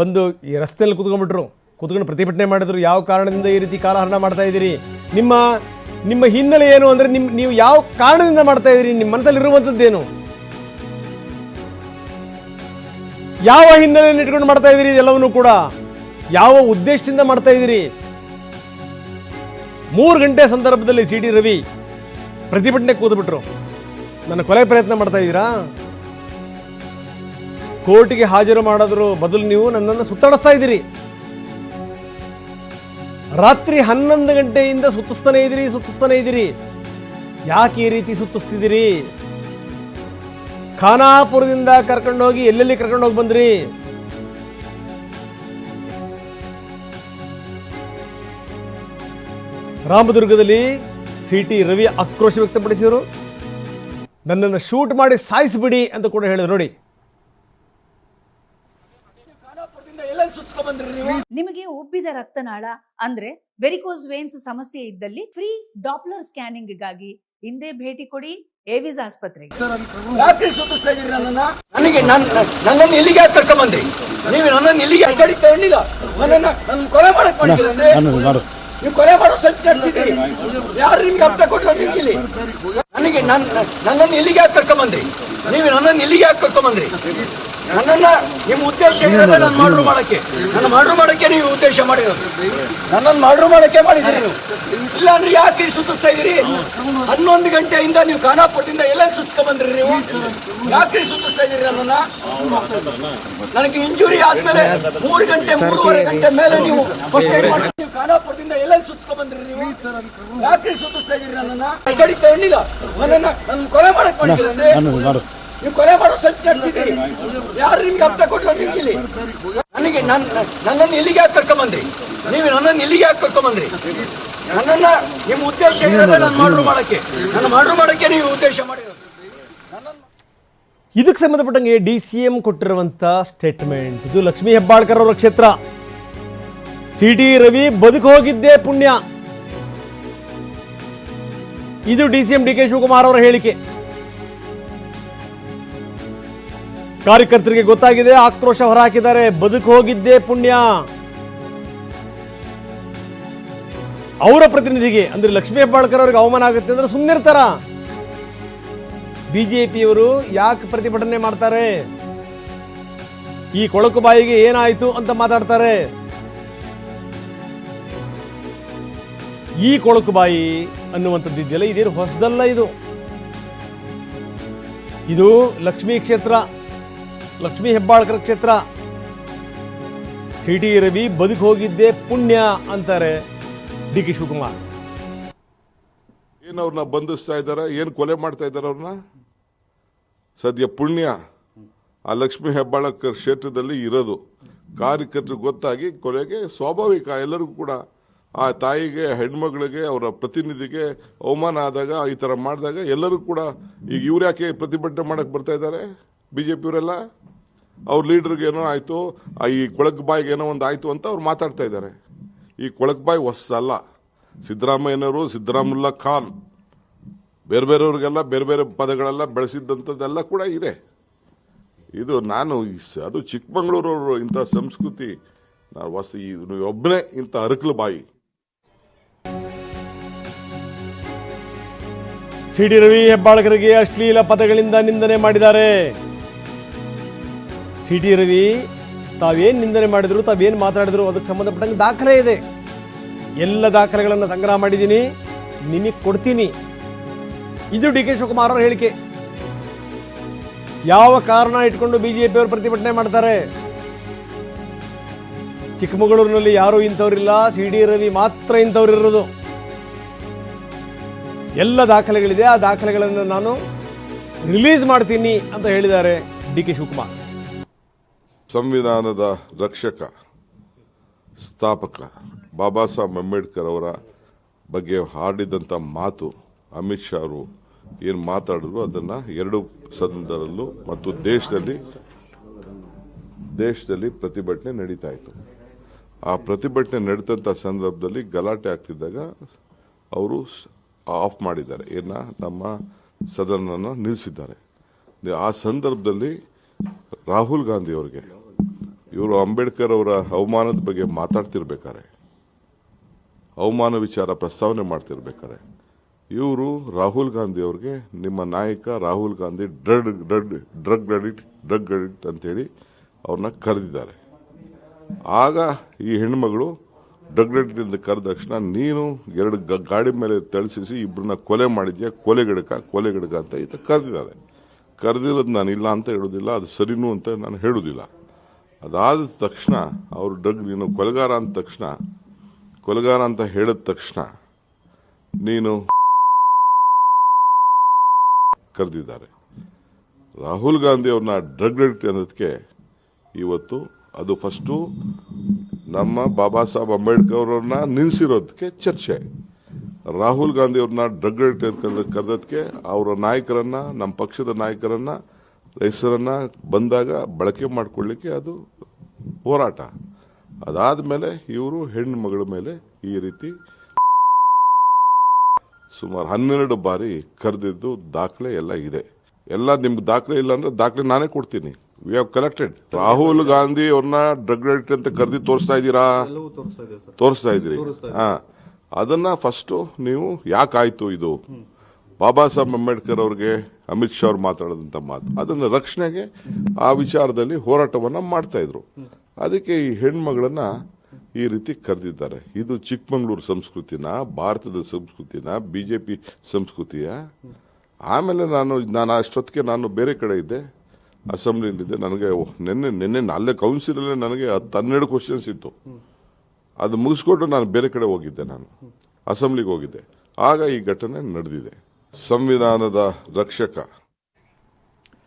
ಬಂದು ಈ ರಸ್ತೆಯಲ್ಲಿ ಕುತ್ಕೊಂಡ್ಬಿಟ್ರು. ಕುತ್ಕೊಂಡು ಪ್ರತಿಭಟನೆ ಮಾಡಿದ್ರು. ಯಾವ ಕಾರಣದಿಂದ ಈ ರೀತಿ ಕಾಲಹರಣ ಮಾಡ್ತಾ ಇದ್ದೀರಿ? ನಿಮ್ಮ ನಿಮ್ಮ ಹಿನ್ನೆಲೆ ಏನು ಅಂದರೆ ನಿಮ್ಮ ನೀವು ಯಾವ ಕಾರಣದಿಂದ ಮಾಡ್ತಾ ಇದ್ದೀರಿ? ನಿಮ್ಮ ಮನಸ್ಸಲ್ಲಿ ಇರುವಂಥದ್ದೇನು ಯಾವ ಹಿನ್ನೆಲೆಯನ್ನು ಇಟ್ಕೊಂಡು ಮಾಡ್ತಾ ಇದ್ದೀರಿ ಇದೆಲ್ಲವನ್ನೂ ಕೂಡ? ಯಾವ ಉದ್ದೇಶದಿಂದ ಮಾಡ್ತಾ ಇದ್ದೀರಿ? ಮೂರು ಗಂಟೆ ಸಂದರ್ಭದಲ್ಲಿ ಸಿ ಡಿ ರವಿ ಪ್ರತಿಭಟನೆ ಕೂತ್ಬಿಟ್ರು. ನನ್ನ ಕೊಲೆ ಪ್ರಯತ್ನ ಮಾಡ್ತಾ ಇದ್ದೀರಾ? ಕೋರ್ಟ್ಗೆ ಹಾಜರು ಮಾಡೋದ್ರ ಬದಲು ನೀವು ನನ್ನನ್ನು ಸುತ್ತಾಡಿಸ್ತಾ ಇದ್ದೀರಿ. ರಾತ್ರಿ ಹನ್ನೊಂದು ಗಂಟೆಯಿಂದ ಸುತ್ತಿಸ್ತಾನೆ ಇದ್ದೀರಿ ಸುತ್ತಿಸ್ತಾನೆ ಇದ್ದೀರಿ. ಯಾಕೆ ಈ ರೀತಿ ಸುತ್ತಿಸ್ತಿದ್ದೀರಿ? ಖಾನಾಪುರದಿಂದ ಕರ್ಕೊಂಡೋಗಿ ಎಲ್ಲೆಲ್ಲಿ ಕರ್ಕೊಂಡೋಗಿ ಬಂದ್ರಿ? ರಾಮದುರ್ಗದಲ್ಲಿ ಸಿ ಟಿ ರವಿ ಆಕ್ರೋಶ ವ್ಯಕ್ತಪಡಿಸಿದರು. ನನ್ನನ್ನು ಶೂಟ್ ಮಾಡಿ ಸಾಯಿಸಿಬಿಡಿ ಅಂತ ಕೂಡ ಹೇಳಿದ್ರು. ನೋಡಿ ನಿಮಗೆ ಉಬ್ಬಿದ ರಕ್ತನಾಳ ಅಂದ್ರೆ ವೆರಿಕೋಸ್ ವೇನ್ಸ್ ಸಮಸ್ಯೆ ಇದ್ದಲ್ಲಿ ಫ್ರೀ ಡಾಪ್ಲರ್ ಸ್ಕ್ಯಾನಿಂಗ್ಗಾಗಿ ಹಿಂದೆ ಭೇಟಿ ಕೊಡಿ ಏವಿಸ್ ಆಸ್ಪತ್ರೆಗೆ. ರಾತ್ರಿ ಸುತ್ತಿಸ್ತಾ ಇದ್ದೀರಿ ನನ್ನನ್ನ? ನನಗೆ ನನ್ನನ್ನು ಇಲ್ಲಿಗೆ ಯಾಕೆ ನೀವು ನನ್ನನ್ನು ಇಲ್ಲಿಗೆ ಅಷ್ಟಡಿ ತಗೊಂಡಿಲ್ಲ? ನನ್ನನ್ನ ನನ್ನ ಕೊಲೆ ಮಾಡಕ್ ಮಾಡಿದ್ರೆ ನೀವು ಕೊಲೆ ಮಾಡೋ ನಡೆಸಿದ್ದೀರಿ ಯಾರು ನಿಮ್ಗೆ ಅರ್ಥ ಕೊಟ್ಟು ನಿಮ್ಗೆ ಇಲ್ಲಿ? ನನಗೆ ನನ್ನ ನನ್ನನ್ನು ಇಲ್ಲಿಗೆ ಯಾಕೆ ಕರ್ಕೊಂಬಂದ್ರಿ? ನೀವು ನನ್ನನ್ನು ಇಲ್ಲಿಗೆ ಯಾಕೆ ಕರ್ಕೊಂಬಂದ್ರಿ? ನನ್ನನ್ನ ನಿಮ್ಮ ಉದ್ದೇಶ ಇರೋದೇ ನಾನು ಮಾಡ್ರು ಮಾಡಕ್ಕೆ. ನನ್ನ ಮಾಡ್ರು ಮಾಡಕ್ಕೆ ನೀವು ಉದ್ದೇಶ ಮಾಡಿರೋದು. ನನ್ನನ್ನು ಮಾಡ್ರು ಮಾಡಕ್ಕೆ ಮಾಡಿದ್ದೀರಿ ನೀವು. ಇಲ್ಲ ಅಂದ್ರೆ ಯಾಕೆ ಸುತ್ತಿಸ್ತಾ ಇದ್ದೀರಿ? ಹನ್ನೊಂದು ಗಂಟೆಯಿಂದ ನೀವು ಖಾನಾಪುರದಿಂದ ಎಲ್ಲ ಸುತ್ತಿಸ್ಕೊ ಬಂದ್ರಿ ನೀವು. ಯಾಕೆ ಸುತ್ತಿಸ್ತಾ ಇದ್ದೀರಿ ನನ್ನನ್ನ? ನನಗೆ ಇಂಜುರಿ ಆದ್ಮೇಲೆ ಮೂರು ಗಂಟೆ ಮೂರುವರೆ ಗಂಟೆ ಮೇಲೆ ನೀವು ಫಸ್ಟ್ ಏಡ್ ಮಾಡಿ ನೀವು ಖಾನಾಪುರದಿಂದ ಎಲ್ಲ ಸುತ್ತಿಸ್ಕೊಂಡ್ ಬಂದ್ರಿ ನೀವು? ಯಾಕೆ ಸುತ್ತಿಸ್ತಾ ಇದ್ದೀರಿ ನನ್ನನ್ನ? ಅಷ್ಟಡಿ ತಗೊಂಡಿಲ್ಲ. ನನ್ನನ್ನ ನನ್ನ ಕೊಲೆ ಮಾಡಕ್ ಮಾಡಿದ್ರೆ ನೀವು ಕೊಲೆ ಮಾಡೋ ಸೆಟ್ ನಡೆಸಿದ್ದೀರಿ ಯಾರು ನಿಮ್ಗೆ ಅರ್ಥ ಕೊಟ್ಟು ನಿಮ್ಗೆ ಇಲ್ಲಿ ನನಗೆ ನನ್ನ ನನ್ನನ್ನು ಇಲ್ಲಿಗೆ ಯಾಕೆ ಕರ್ಕೊಂಬಂದ್ರಿ ನೀವು ನನ್ನನ್ನು ಇಲ್ಲಿಗೆ ಯಾಕೆ ಕರ್ಕೊಂಬಂದ್ರಿ ನನ್ನನ್ನ ನಿಮ್ಮ ಉದ್ದೇಶ ಇರೋದೇ ನಾನು ಮಾಡ್ರು ಮಾಡಕ್ಕೆ. ನನ್ನ ಮಾಡ್ರು ಮಾಡಕ್ಕೆ ನೀವು ಉದ್ದೇಶ ಮಾಡಿರೋದು. ಇದಕ್ಕೆ ಸಂಬಂಧಪಟ್ಟಂಗೆ ಡಿ ಸಿ ಎಂ ಕೊಟ್ಟಿರುವಂತ ಸ್ಟೇಟ್ಮೆಂಟ್ ಇದು ಲಕ್ಷ್ಮೀ ಹೆಬ್ಬಾಳ್ಕರ್ ಅವರ ಕ್ಷೇತ್ರ. ಸಿ ಟಿ ರವಿ ಬದುಕು ಹೋಗಿದ್ದೇ ಪುಣ್ಯ. ಇದು D C D K Shivakumar ಅವರ ಹೇಳಿಕೆ. ಕಾರ್ಯಕರ್ತರಿಗೆ ಗೊತ್ತಾಗಿದೆ, ಆಕ್ರೋಶ ಹೊರಹಾಕಿದ್ದಾರೆ, ಬದುಕು ಹೋಗಿದ್ದೇ ಪುಣ್ಯ. ಅವರ ಪ್ರತಿನಿಧಿಗೆ, ಅಂದ್ರೆ ಲಕ್ಷ್ಮೀ ಹೆಬ್ಬಾಳ್ಕರ್ ಅವರಿಗೆ ಅವಮಾನ ಆಗುತ್ತೆ ಅಂದ್ರೆ ಸುಮ್ಮನಿರ್ತಾರ ಬಿಜೆಪಿಯವರು ಯಾಕೆ ಪ್ರತಿಭಟನೆ ಮಾಡ್ತಾರೆ? ಈ ಕೊಳಕು ಬಾಯಿಗೆ ಏನಾಯಿತು ಅಂತ ಮಾತಾಡ್ತಾರೆ. ಈ ಕೊಳಕು ಬಾಯಿ ಅನ್ನುವಂಥದ್ದು ಇದೆಯಲ್ಲ, ಇದೇನು ಹೊಸದಲ್ಲ ಇದು? ಇದು ಲಕ್ಷ್ಮೀ ಕ್ಷೇತ್ರ, ಲಕ್ಷ್ಮೀ ಹೆಬ್ಬಾಳ್ಕರ ಕ್ಷೇತ್ರ. ಸಿ ರವಿ ಬದುಕು ಹೋಗಿದ್ದೆ ಪುಣ್ಯ ಅಂತಾರೆ ಡಿ ಕೆ ಶಿವಕುಮಾರ್. ಏನು ಅವ್ರನ್ನ ಬಂಧಿಸ್ತಾ ಇದ್ದಾರೆ, ಏನು ಕೊಲೆ ಮಾಡ್ತಾ ಇದ್ದಾರೆ ಅವ್ರನ್ನ? ಸದ್ಯ ಪುಣ್ಯ ಆ ಲಕ್ಷ್ಮೀ ಹೆಬ್ಬಾಳಕರ್ ಕ್ಷೇತ್ರದಲ್ಲಿ ಇರೋದು. ಕಾರ್ಯಕರ್ತರು ಗೊತ್ತಾಗಿ ಕೊಲೆಗೆ ಸ್ವಾಭಾವಿಕ, ಎಲ್ಲರಿಗೂ ಕೂಡ ಆ ತಾಯಿಗೆ, ಹೆಣ್ಮಗಳಿಗೆ, ಅವರ ಪ್ರತಿನಿಧಿಗೆ ಅವಮಾನ ಆದಾಗ, ಈ ಥರ ಮಾಡಿದಾಗ ಎಲ್ಲರೂ ಕೂಡ ಈಗ ಇವ್ರು ಯಾಕೆ ಪ್ರತಿಭಟನೆ ಮಾಡಕ್ಕೆ ಬರ್ತಾ ಇದ್ದಾರೆ? ಬಿ ಜೆ ಪಿಯವರೆಲ್ಲ ಅವ್ರ ಲೀಡರ್ಗೆ ಏನೋ ಆಯಿತು ಈ ಕೊಳಕ್ ಬಾಯಿಗೆ ಏನೋ ಒಂದು ಆಯಿತು ಅಂತ ಅವ್ರು ಮಾತಾಡ್ತಾ ಇದ್ದಾರೆ. ಈ ಕೊಳಕ್ ಬಾಯಿ ಹೊಸಲ್ಲ ಸಿದ್ದರಾಮಯ್ಯನವರು ಸಿದ್ದರಾಮುಲ್ಲಾ ಖಾನ್. ಬೇರೆ ಬೇರೆಯವ್ರಿಗೆಲ್ಲ ಬೇರೆ ಬೇರೆ ಪದಗಳೆಲ್ಲ ಬೆಳೆಸಿದ್ದಂಥದ್ದೆಲ್ಲ ಕೂಡ ಇದೆ. ಇದು ನಾನು ಅದು ಚಿಕ್ಕಮಗಳೂರವರು ಇಂಥ ಸಂಸ್ಕೃತಿ, ನಾವು ವಸ್ತು ಒಬ್ಬನೇ ಇಂಥ ಅರಕಲು ಬಾಯಿ. ಸಿ ಡಿ ರವಿ ಹೆಬ್ಬಾಳ್ಕರಿಗೆ ಅಶ್ಲೀಲ ಪದಗಳಿಂದ ನಿಂದನೆ ಮಾಡಿದ್ದಾರೆ. ಸಿ ಡಿ ರವಿ, ತಾವೇನು ನಿಂದನೆ ಮಾಡಿದ್ರು, ತಾವೇನು ಮಾತಾಡಿದ್ರು, ಅದಕ್ಕೆ ಸಂಬಂಧಪಟ್ಟಂಗೆ ದಾಖಲೆ ಇದೆ. ಎಲ್ಲ ದಾಖಲೆಗಳನ್ನು ಸಂಗ್ರಹ ಮಾಡಿದ್ದೀನಿ, ನಿಮಗೆ ಕೊಡ್ತೀನಿ. ಇದು ಡಿ ಕೆ ಶಿವಕುಮಾರ್ ಅವರ ಹೇಳಿಕೆ. ಯಾವ ಕಾರಣ ಇಟ್ಕೊಂಡು ಬಿಜೆಪಿಯವರು ಪ್ರತಿಭಟನೆ ಮಾಡ್ತಾರೆ? ಚಿಕ್ಕಮಗಳೂರಿನಲ್ಲಿ ಯಾರೂ ಇಂಥವ್ರಿಲ್ಲ ಸಿ ಡಿ ರವಿ ಮಾತ್ರ ಇಂಥವ್ರು ಇರೋದು ಎಲ್ಲ ದಾಖಲೆಗಳಿದೆ. ಆ ದಾಖಲೆಗಳನ್ನು ನಾನು ರಿಲೀಸ್ ಮಾಡ್ತೀನಿ ಅಂತ ಹೇಳಿದ್ದಾರೆ ಡಿ ಕೆ ಶಿವಕುಮಾರ್. ಸಂವಿಧಾನದ ರಕ್ಷಕ, ಸ್ಥಾಪಕ ಬಾಬಾ ಸಾಹೇಬ್ ಅಂಬೇಡ್ಕರ್ ಅವರ ಬಗ್ಗೆ ಹಾಡಿದಂಥ ಮಾತು ಅಮಿತ್ ಶಾ ಅವರು ಏನು ಮಾತಾಡಿದ್ರು, ಅದನ್ನು ಎರಡು ಸದನದಲ್ಲೂ ಮತ್ತು ದೇಶದಲ್ಲಿ ದೇಶದಲ್ಲಿ ಪ್ರತಿಭಟನೆ ನಡೀತಾ ಇತ್ತು. ಆ ಪ್ರತಿಭಟನೆ ನಡೆದಂಥ ಸಂದರ್ಭದಲ್ಲಿ ಗಲಾಟೆ ಆಗ್ತಿದ್ದಾಗ ಅವರು ಆಫ್ ಮಾಡಿದ್ದಾರೆ. ಏನ? ನಮ್ಮ ಸದನವನ್ನು ನಿಲ್ಲಿಸಿದ್ದಾರೆ. ಆ ಸಂದರ್ಭದಲ್ಲಿ ರಾಹುಲ್ ಗಾಂಧಿ ಅವರಿಗೆ ಇವರು ಅಂಬೇಡ್ಕರ್ ಅವರ ಅವಮಾನದ ಬಗ್ಗೆ ಮಾತಾಡ್ತಿರ್ಬೇಕಾರೆ. ಅವಮಾನ ವಿಚಾರ ಪ್ರಸ್ತಾವನೆ ಮಾಡ್ತಿರ್ಬೇಕಾರೆ. ಇವರು ರಾಹುಲ್ ಗಾಂಧಿ ಅವ್ರಿಗೆ ನಿಮ್ಮ ನಾಯಕ Rahul Gandhi drug drug drug addict drug addict ಅಂತೇಳಿ ಅವ್ರನ್ನ ಕರೆದಿದ್ದಾರೆ. ಆಗ ಈ ಹೆಣ್ಮಗಳು ಅಂತ ಕರೆದ ತಕ್ಷಣ ನೀನು ಎರಡು ಗಾಡಿ ಮೇಲೆ ತಳಿಸಿ ಇಬ್ಬರನ್ನ ಕೊಲೆ ಮಾಡಿದ್ಯಾ? ಕೊಲೆಗಿಡಕ ಕೊಲೆಗಡಕ ಅಂತ ಈತ ಕರೆದಿದ್ದಾರೆ ಕರೆದಿರೋದು ನಾನು ಇಲ್ಲ ಅಂತ ಹೇಳೋದಿಲ್ಲ, ಅದು ಸರಿನೂ ಅಂತ ನಾನು ಹೇಳೋದಿಲ್ಲ. ಅದಾದ ತಕ್ಷಣ ಅವರು ಡ್ರಗ್ ನೀನು ಕೊಲೆಗಾರ ಅಂದ ತಕ್ಷಣ, ಕೊಲೆಗಾರ ಅಂತ ಹೇಳಿದ ತಕ್ಷಣ ನೀನು ಕರೆದಿದ್ದಾರೆ. ರಾಹುಲ್ ಗಾಂಧಿ ಅವ್ರನ್ನ ಡ್ರಗ್ ಅನ್ನೋದಕ್ಕೆ ಇವತ್ತು ಅದು ಫಸ್ಟು ನಮ್ಮ ಬಾಬಾ ಸಾಹೇಬ್ ಅಂಬೇಡ್ಕರ್ ಅವ್ರನ್ನ ನಿಲ್ಲಿಸಿರೋದಕ್ಕೆ ಚರ್ಚೆ. ರಾಹುಲ್ ಗಾಂಧಿ ಅವ್ರನ್ನ ಡ್ರಗ್ ಕರೆದಕ್ಕೆ ಅವರ ನಾಯಕರನ್ನ, ನಮ್ಮ ಪಕ್ಷದ ನಾಯಕರನ್ನ ಹೆಸರನ್ನ ಬಂದಾಗ ಬಳಕೆ ಮಾಡಿಕೊಳ್ಳಿಕ್ಕೆ ಅದು ಹೋರಾಟ. ಅದಾದ ಮೇಲೆ ಇವರು ಹೆಣ್ಣು ಮಗಳ ಮೇಲೆ ಈ ರೀತಿ ಸುಮಾರು ಹನ್ನೆರಡು ಬಾರಿ ಕರೆದಿದ್ದು ದಾಖಲೆ ಎಲ್ಲ ಇದೆ. ಎಲ್ಲ ನಿಮ್ಗೆ ದಾಖಲೆ ಇಲ್ಲ ಅಂದ್ರೆ ದಾಖಲೆ ನಾನೇ ಕೊಡ್ತೀನಿ. We have collected Rahul Gandhi ಅವ್ರನ್ನ ಡ್ರಗ್ ಅಡಿಕ್ಟ್ ಅಂತ ಕರೆದಿ ತೋರಿಸ್ತಾ ಇದ್ದೀರಾ? ತೋರಿಸ್ತಾ ಇದ್ದೀರಿ? ಹಾ. ಅದನ್ನ ಫಸ್ಟು ನೀವು ಯಾಕಾಯ್ತು ಇದು? ಬಾಬಾ ಸಾಹೇಬ್ ಅಂಬೇಡ್ಕರ್ ಅವ್ರಿಗೆ ಅಮಿತ್ ಶಾ ಅವ್ರು ಮಾತಾಡೋದಂಥ ಮಾತು. ಅದನ್ನು ರಕ್ಷಣೆಗೆ ಆ ವಿಚಾರದಲ್ಲಿ ಹೋರಾಟವನ್ನು ಮಾಡ್ತಾ ಇದ್ರು. ಅದಕ್ಕೆ ಈ ಹೆಣ್ಮಗಳನ್ನ ಈ ರೀತಿ ಕರೆದಿದ್ದಾರೆ. ಇದು ಚಿಕ್ಕಮಗಳೂರು ಸಂಸ್ಕೃತಿನ ಭಾರತದ ಸಂಸ್ಕೃತಿನ ಬಿ ಜೆ ಪಿ ಸಂಸ್ಕೃತಿಯ ಆಮೇಲೆ ನಾನು ನಾನು ಅಷ್ಟೊತ್ತಿಗೆ ನಾನು ಬೇರೆ ಕಡೆ ಇದ್ದೆ. ಅಸೆಂಬ್ಲಿಯಲ್ಲಿದ್ದೆ ನನಗೆ ನಿನ್ನೆ ನಿನ್ನೆ ಅಲ್ಲೇ ಕೌನ್ಸಿಲಲ್ಲೇ ನನಗೆ ಹತ್ತು ಹನ್ನೆರಡು ಕ್ವಶನ್ಸ್ ಇತ್ತು. ಅದು ಮುಗಿಸ್ಕೊಂಡು ನಾನು ಬೇರೆ ಕಡೆ ಹೋಗಿದ್ದೆ ನಾನು. ಅಸೆಂಬ್ಲಿಗೆ ಹೋಗಿದ್ದೆ. ಆಗ ಈ ಘಟನೆ ನಡೆದಿದೆ. ಸಂವಿಧಾನದ ರಕ್ಷಕ.